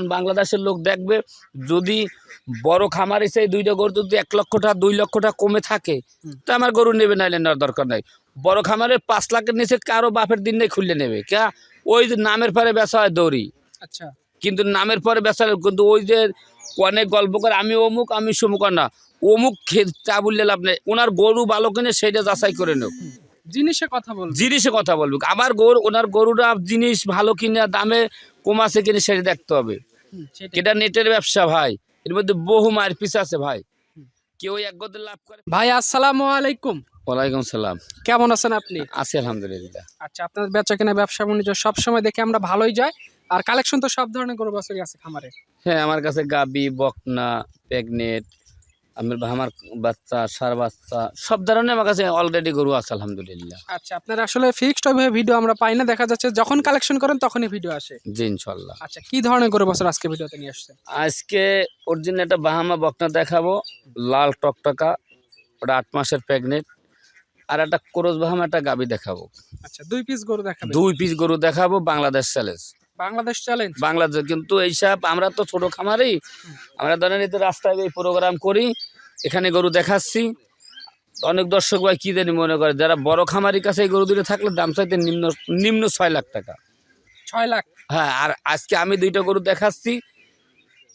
বাংলাদেশের লোক দেখবে যদি বড় খামারে সেই দুইটা গরু যদি এক লক্ষ টাকা দুই লক্ষ টাকা কমে থাকে তো আমার গরু নেবে নাইলে নেওয়ার দরকার নাই। বড় খামারে পাঁচ লাখের নিচে কারও বাপের দিন নেই খুললে নেবে। কে? ওই যে নামের পরে বেচা হয় দৌড়ি। আচ্ছা। কিন্তু নামের পরে বেচা কিন্তু ওই যে অনেক গল্প করে আমি অমুক আমি সমুক না। অমুক খে- চা বললে লাভ নেই। ওনার গরু ভালো কিনে সেইটা যাচাই করে নেব। জিনিসে কথা বলব। জিনিসে কথা বলব। আবার গরু ওনার গরুটা জিনিস ভালো কিনে দামে কমাছে কিনে সেটা দেখতে হবে। এটা নেটের ব্যবসা ভাই। এর মধ্যে বহু মার পিস আছে ভাই। কেউ এক গদে লাভ করে। ভাই আসসালামু আলাইকুম। ওয়ালাইকুম সালাম। কেমন আছেন আপনি? আছি আলহামদুলিল্লাহ। আচ্ছা আপনার বেচা কেনা ব্যবসা বাণিজ্য সবসময় দেখে আমরা ভালোই যাই। আর কালেকশন তো সব ধরনের গরু আছে খামারে। হ্যাঁ আমার কাছে গাবি বকনা প্রেগনেট আমার আমার বাচ্চা সার বাচ্চা সব ধরনের আমার কাছে অলরেডি গরু আছে আলহামদুলিল্লাহ। আচ্ছা আপনার আসলে ফিক্সড ওইভাবে ভিডিও আমরা পাই না দেখা যাচ্ছে যখন কালেকশন করেন তখনই ভিডিও আসে। জি ইনশাল্লাহ। আচ্ছা কি ধরনের গরু বাছুর আজকে ভিডিওতে নিয়ে আসছেন? আজকে অরিজিনাল একটা বাহামা বকনা দেখাবো লাল টকটকা ওটা আট মাসের প্রেগনেন্ট আর একটা কোরস বাহামা একটা গাবি দেখাবো। আচ্ছা দুই পিস গরু দেখাবেন। দুই পিস গরু দেখাবো বাংলাদেশ চ্যালেঞ্জ বাংলাদেশ চ্যালেঞ্জ বাংলাদেশ কিন্তু এইসব আমরা তো ছোট খামারি। আমরা ধরেন এই রাস্তায় এই প্রোগ্রাম করি এখানে গরু দেখাচ্ছি। অনেক দর্শক ভাই কি জানি মনে করে যারা বড় খামারির কাছে এই গরু দুটো থাকলে দাম চাইতে নিম্ন নিম্ন ছয় লাখ টাকা। ছয় লাখ? হ্যাঁ আর আজকে আমি দুইটা গরু দেখাচ্ছি।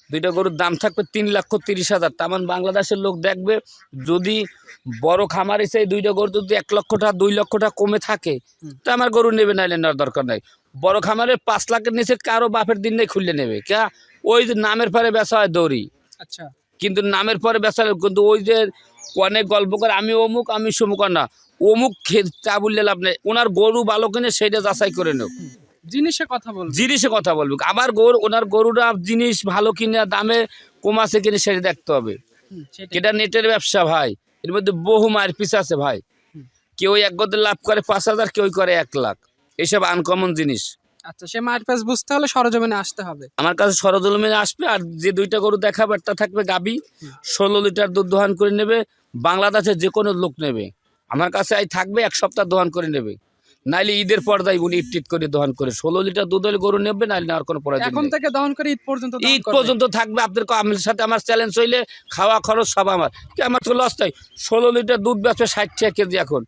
দুইটা গরুর দাম থাকবে তিন লক্ষ তিরিশ হাজার। তেমন বাংলাদেশের লোক দেখবে যদি বড় খামার এসে এই দুইটা গরু যদি এক লক্ষ টাকা দুই লক্ষ টাকা কমে থাকে। তো আমার গরু নেবে নাইলে নেওয়ার দরকার নাই। বড় খামারে পাঁচ লাখের নিচে কারও বাপের দিন নেই খুললে নেবে। কে ওই যে নামের পরে বেচা হয় দৌড়ি। আচ্ছা। কিন্তু নামের পরে বেচা কিন্তু ওই যে অনেক গল্প করে আমি অমুক আমি সমুক না। অমুক চা বললে লাভ নেই। ওনার গরু ভালো কিনে সেইটা যাচাই করে নেব। জিনিসে কথা বলব। জিনিসে কথা বলব। আবার গরু ওনার গরুটা জিনিস ভালো কিনে দামে কমাছে কিনে সেটা দেখতে হবে। এটা নেটের ব্যবসা ভাই। এর মধ্যে বহু মার পিস আছে ভাই। কেউ এক গদে লাভ করে পাঁচ হাজার কেউ করে এক লাখ। এসব আনকমন জিনিস। আচ্ছা সে মায়ের পাশ বুঝতে হলে সরজমিনে আসতে হবে। আমার কাছে সরজমিনে আসবে আর যে দুইটা গরু দেখাবে একটা থাকবে গাবি। ষোলো লিটার দুধ দোহান করে নেবে বাংলাদেশে যে কোনো লোক নেবে। আমার কাছে এই থাকবে এক সপ্তাহ দোহান করে নেবে। নাইলে ঈদের পর্দায় উনি ইট করে দোহান করে। ষোলো লিটার দুধ হলে গরু নেবে নাইলে আর কোনো প্রয়োজন এখন। থেকে দহন করে ঈদ পর্যন্ত ঈদ পর্যন্ত থাকবে আপনাদের আমার সাথে আমার চ্যালেঞ্জ হইলে খাওয়া খরচ সব আমার। কি আমার তো লস তাই ষোলো লিটার দুধ বেচবে ষাট টাকা কেজি এখন।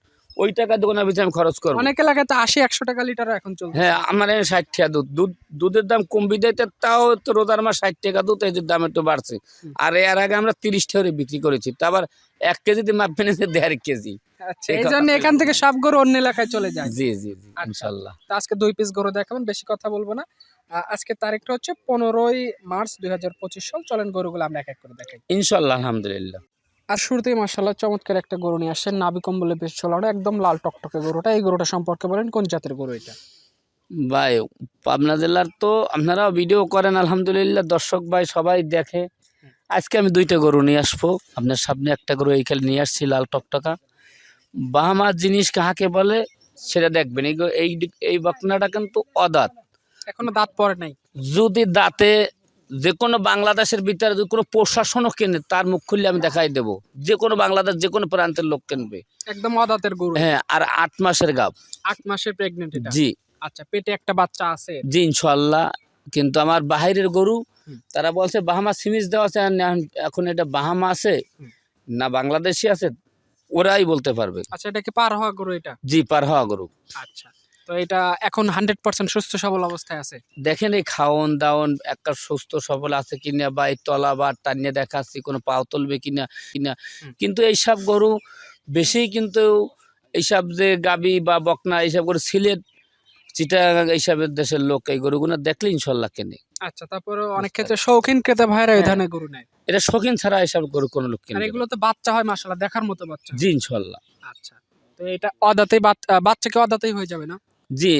ওই টাকা দোকানের ভিতরে আমি খরচ করব। অনেক এলাকায় তো আশি একশো টাকা লিটার এখন চলছে। হ্যাঁ আমার এখানে ষাট টাকা দুধ। দুধ দুধের দাম কমবি দিতে তাও তো রোজার মাস ষাট টাকা দুধ এই দাম একটু বাড়ছে। আর এর আগে আমরা তিরিশ টাকা বিক্রি করেছি। তা আবার এক কেজিতে মাপ ফেনেছে দেড় কেজি। আচ্ছা এই জন্য এখান থেকে সব গরু অন্য এলাকায় চলে যায়। জি জি জি আচ্ছা। ইনশাল্লাহ। তো আজকে দুই পিস গরু দেখাবেন বেশি কথা বলব না। আজকে তারিখটা হচ্ছে পনেরোই মার্চ দুই হাজার পঁচিশ সাল। চলেন গরুগুলো আমরা এক এক করে দেখাই। ইনশাল্লাহ আলহামদুলিল্লাহ। আর শুরুতেই মার্শাল্লাহ চমৎকার একটা গরু নিয়ে আসছেন নাবি কম্বলে বেশ চলানো একদম লাল টকটকে গরুটা। এই গরুটা সম্পর্কে বলেন কোন জাতের গরু এটা? ভাই পাবনা জেলার তো আপনারাও ভিডিও করেন আলহামদুলিল্লাহ দর্শক ভাই সবাই দেখে। আজকে আমি দুইটা গরু নিয়ে আসব। আপনার সামনে একটা গরু এইখানে নিয়ে আসছি লাল টকটকা। বাহামার জিনিস কাহাকে বলে সেটা দেখবেন। এই এই বকনাটা কিন্তু অদাঁত। এখনও দাঁত পড়ে নাই। যদি দাঁতে যে কোনো বাংলাদেশের ভিতরে যদি কোনো প্রশাসনও কেনে তার মুখ খুললে আমি দেখাই দেবো। যে কোনো বাংলাদেশ যে কোনো প্রান্তের লোক কিনবে। একদম অদাঁতের গরু। হ্যাঁ আর আট মাসের গাব। আট মাসের প্রেগনেন্ট জি। আচ্ছা পেটে একটা বাচ্চা আছে? জি ইনশাল্লাহ কিন্তু আমার বাহিরের গরু তারা বলছে বাহামা সিমিজ দেওয়া আছে এখন এটা বাহামা আছে না বাংলাদেশি আছে ওরাই বলতে পারবে। আচ্ছা এটা কি পার হওয়া গরু এটা? জি পার হওয়া গরু। আচ্ছা। তো এটা এখন হান্ড্রেড পার্সেন্ট সুস্থ সবল অবস্থায় আছে। দেখেন এই খাওয়ন দাওয়ন একটা সুস্থ সবল আছে কিনা বা এই তলা বা টানিয়ে দেখাচ্ছি কোনো পাও তুলবে কিনা কিনা। কিন্তু এইসব গরু বেশি কিন্তু এইসব যে গাবি বা বকনা এইসব গরু সিলেট চিটা এইসবের দেশের লোক এই গরুগুলো দেখলে ইনশাল্লাহ কেনে। আচ্ছা তারপরে অনেক ক্ষেত্রে শৌখিন ক্রেতা ভাইরা এই হ্যাঁ। ধরনের গরু নেয়। এটা শৌখিন ছাড়া এইসব গরু কোনো লোক কিনে এগুলো তো বাচ্চা হয় মাসাল্লাহ দেখার মতো বাচ্চা। জি ইনশাল্লাহ। আচ্ছা তো এটা অদাতেই বাচ- বাচ্চাকে অদাতেই হয়ে যাবে না? জি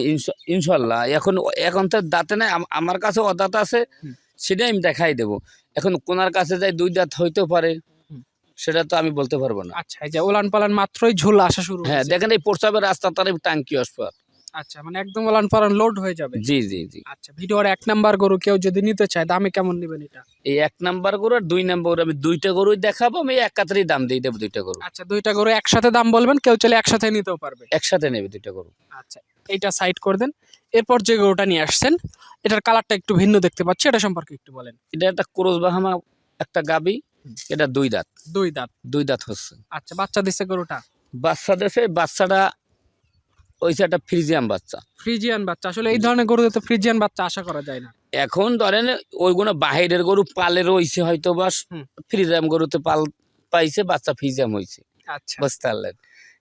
ইনশাল্লাহ। এখন এখন তো দাঁতে নাই আমার কাছে অদাঁত আছে সেটাই আমি দেখাই দেবো। এখন কোনার কাছে যাই দুই দাঁত হইতেও পারে সেটা তো আমি বলতে পারব না। আচ্ছা এই যে ওলান পালান মাত্রই ঝোল আসা শুরু হ্যাঁ দেখেন এই প্রস্তাবের রাস্তা তার টাঙ্কি আসবে আচ্ছা মানে একদম ওলান পালান লোড হয়ে যাবে। জি জি জি। আচ্ছা ভিডিওর এক নাম্বার গরু কেউ যদি নিতে চায় দামে কেমন নেবেন এটা? এই এক নাম্বার গরু আর দুই নাম্বার গরু আমি দুইটা গরুই দেখাবো আমি একাত্রেই দাম দিয়ে দেবো দুইটা গরু। আচ্ছা দুইটা গরু একসাথে দাম বলবেন কেউ চাইলে একসাথে নিতেও পারবে। একসাথে নেবে দুইটা গরু। আচ্ছা এইটা সাইড করে দেন। এরপর যে গরুটা নিয়ে আসছেন এটার কালারটা একটু ভিন্ন দেখতে পাচ্ছি এটা সম্পর্কে একটু বলেন। এটা একটা ক্রোজ বাহামা একটা গাবি এটা দুই দাঁত। দুই দাঁত। দুই দাঁত হচ্ছে। আচ্ছা বাচ্চা দিচ্ছে গরুটা? বাচ্চা দেশে বাচ্চাটা ওইছে একটা ফ্রিজিয়াম বাচ্চা। ফ্রিজিয়ান বাচ্চা আসলে এই ধরনের গরুতে তো ফ্রিজিয়ান বাচ্চা আশা করা যায় না। এখন ধরেন ওইগুলো বাহিরের গরু পালে রয়েছে হয়তো বা। ফ্রিজিয়াম গরুতে পাল পাইছে বাচ্চা ফ্রিজিয়াম হয়েছে আচ্ছা। বুঝতে পারলেন?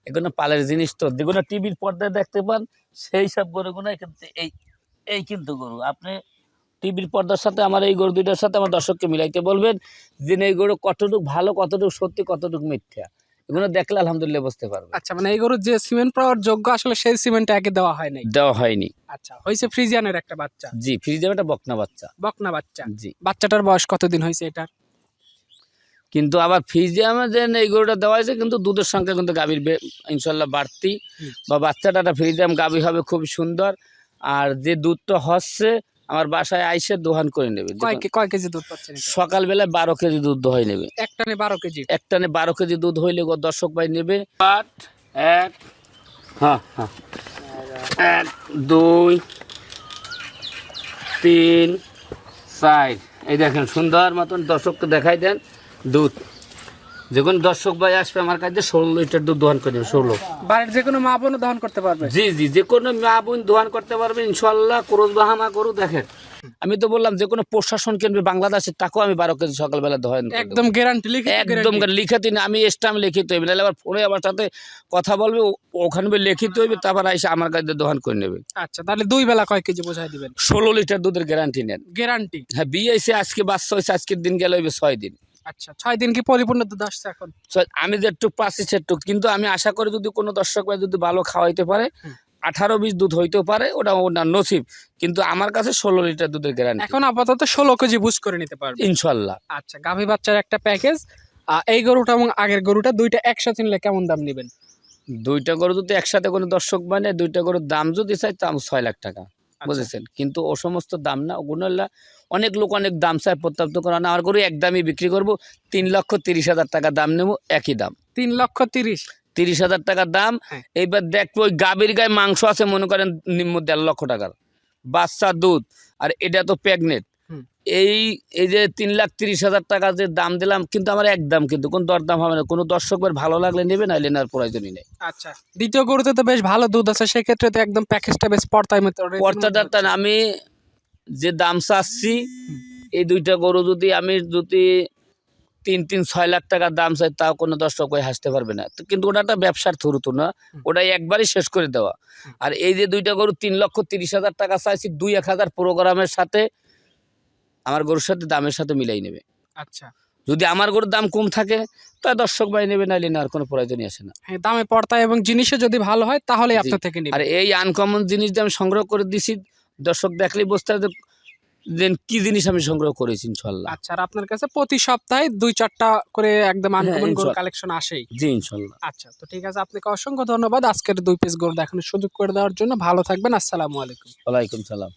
এগুলো পালের জিনিস তো। যেগুলো টিভির পর্দায় দেখতে পান সেই সব গরুগুলো কিন্তু এই এই কিন্তু গরু। আপনি টিভির পর্দার সাথে আমার এই গরু দুইটার সাথে আমার দর্শককে মিলাইতে বলবেন যে এই গরু কতটুকু ভালো কতটুকু সত্যি কতটুকু মিথ্যা এগুলো দেখলে আলহামদুলিল্লাহ বুঝতে পারবে আচ্ছা মানে এই গরুর যে সিমেন্ট পাওয়ার যোগ্য আসলে সেই সিমেন্ট একে দেওয়া হয় নাই? দেওয়া হয়নি। আচ্ছা হয়েছে ফ্রিজিয়ানের একটা বাচ্চা? জি ফ্রিজিয়াম একটা বকনা বাচ্চা। বকনা বাচ্চা। জি। বাচ্চাটার বয়স কতদিন হয়েছে এটার? কিন্তু আবার ফ্রিজিয়ামে যে এই গরুটা দেওয়া হয়েছে কিন্তু দুধের সংখ্যা কিন্তু গাভীর বে- ইনশাল্লাহ বাড়তি। বা বাচ্চাটা একটা ফ্রিজিয়াম গাভী হবে খুব সুন্দর। আর যে দুধটা হচ্ছে আমার বাসায় আইসে দোহান করে নেবে। কয় কেজি দুধ পাচ্ছেন সকালবেলায় বারো কেজি দুধ দোহাই নেবে। এক টানে বারো কেজি? একটানে বারো কেজি দুধ হইলে গো দর্শক ভাই নেবে। আট এক হ্যাঁ হ্যাঁ। এক দুই তিন চার। এই দেখেন সুন্দর মতন দর্শককে দেখাই দেন। দুধ। যখন দর্শক ভাই আসবে আমার কাছে ষোলো লিটার দুধ দোহান করে দেবে ষোলো। বাড়ির যে কোনো মা বোনও দহন করতে পারবে? জি জি যে কোনো মা বোন দোহান করতে পারবে ইনশাল্লাহ ক্রোজ বাহামা করু দেখেন। আমি তো বললাম যে কোনো প্রশাসন কিনবে বাংলাদেশে তাকেও আমি বারো কেজি সকালবেলা দোহান দেবো। একদম গ্যারান্টি লিখে একদম লিখিত না আমি স্টাম্প লিখিত হইবে নাহলে আবার ফোনে আমার সাথে কথা বলবে ওখানে লিখিত হইবে তারপর এসে আমার কাছে দোকান করে নেবে। আচ্ছা তাহলে দুই বেলা কয় কেজি বোঝাই দিবেন? ষোলো লিটার দুধের গ্যারান্টি নেন। গ্যারান্টি হ্যাঁ বিয়ে এসে আজকে বাচ্চা হয়েছে আজকের দিন গেলে হইবে ছয় দিন। আচ্ছা ছয় দিন কি পরিপূর্ণ দুধ আসছে এখন? আমি যেটুক পাচ্ছি সেটুক কিন্তু আমি আশা করি যদি কোনো দর্শক ভাই যদি ভালো খাওয়াইতে পারে আঠারো বিশ দুধ পারে ওটা ওনার নসিব। কিন্তু আমার কাছে ষোলো লিটার দুধের গ্যারান্টি এখন আপাতত ষোলো কেজি বুঝ করে নিতে পারবে। ইনশাল্লাহ। আচ্ছা গাভী বাচ্চার একটা প্যাকেজ এই গরুটা এবং আগের গরুটা দুইটা একসাথে নিলে কেমন দাম নেবেন? দুইটা গরু যদি একসাথে কোনো দর্শক মানে দুইটা গরুর দাম যদি চাই দাম ছয় লাখ টাকা। বুঝেছেন? কিন্তু ও সমস্ত দাম না ওগুলো অনেক লোক অনেক দাম চায় প্রত্যাপ্ত করে না আমার গরু এক দামই বিক্রি করব তিন লক্ষ তিরিশ হাজার টাকা দাম নেব একই দাম। তিন লক্ষ তিরিশ? তিরিশ হাজার টাকার দাম। হ্যাঁ। এইবার দেখব ওই গাভীর গায়ে মাংস আছে মনে করেন নিম্ন দেড় লক্ষ টাকার। বাচ্চা দুধ আর এটা তো প্রেগনেন্ট। হুম। এই এই যে তিন লাখ তিরিশ হাজার টাকা যে দাম দিলাম কিন্তু আমার এক দাম কিন্তু কোনো দরদাম হবে না। কোনো দর্শকের ভালো লাগলে নেবে নাইলে নেওয়ার প্রয়োজনই নেই। আচ্ছা। দ্বিতীয় গরুতে তো বেশ ভালো দুধ আছে সেক্ষেত্রে তো একদম প্যাকেজটা বেশ পর্তায় মতো টান আমি যে দাম চাচ্ছি এই দুইটা গরু যদি আমি যদি তিন তিন ছয় লাখ টাকার দাম চাই তাও কোনো দর্শক ওই হাসতে পারবে না। তো কিন্তু ওটা একটা ব্যবসার থ্রু তো না। ওটা একবারই শেষ করে দেওয়া। আর এই যে দুইটা গরু তিন লক্ষ তিরিশ হাজার টাকা চাইছি দুই এক হাজার প্রোগ্রামের সাথে আমার গরুর সাথে দামের সাথে মিলাই নেবে। আচ্ছা। যদি আমার গরুর দাম কম থাকে তা দর্শক ভাই নেবে নাইলে নেওয়ার কোনো প্রয়োজনই আসে না। হ্যাঁ দামে পর্তায় এবং জিনিসে যদি ভালো হয় তাহলে আপনার থেকে নিবে। আর এই আনকমন জিনিস যে আমি সংগ্রহ করে দিছি দর্শক দেখলেই বুঝতে হবে যে কি জিনিস আমি সংগ্রহ করেছি ইনশাল্লাহ আচ্ছা আর আপনার কাছে প্রতি সপ্তাহে দুই চারটা করে একদম আনকমন গরু ইনশাল্লাহ। কালেকশন আসেই। জি ইনশাল্লাহ আচ্ছা তো ঠিক আছে আপনাকে অসংখ্য ধন্যবাদ। আজকের দুই পিস গরু দেখানোর সুযোগ করে দেওয়ার জন্য। ভালো থাকবেন আসসালামু আলাইকুম। ওয়ালাইকুম সালাম।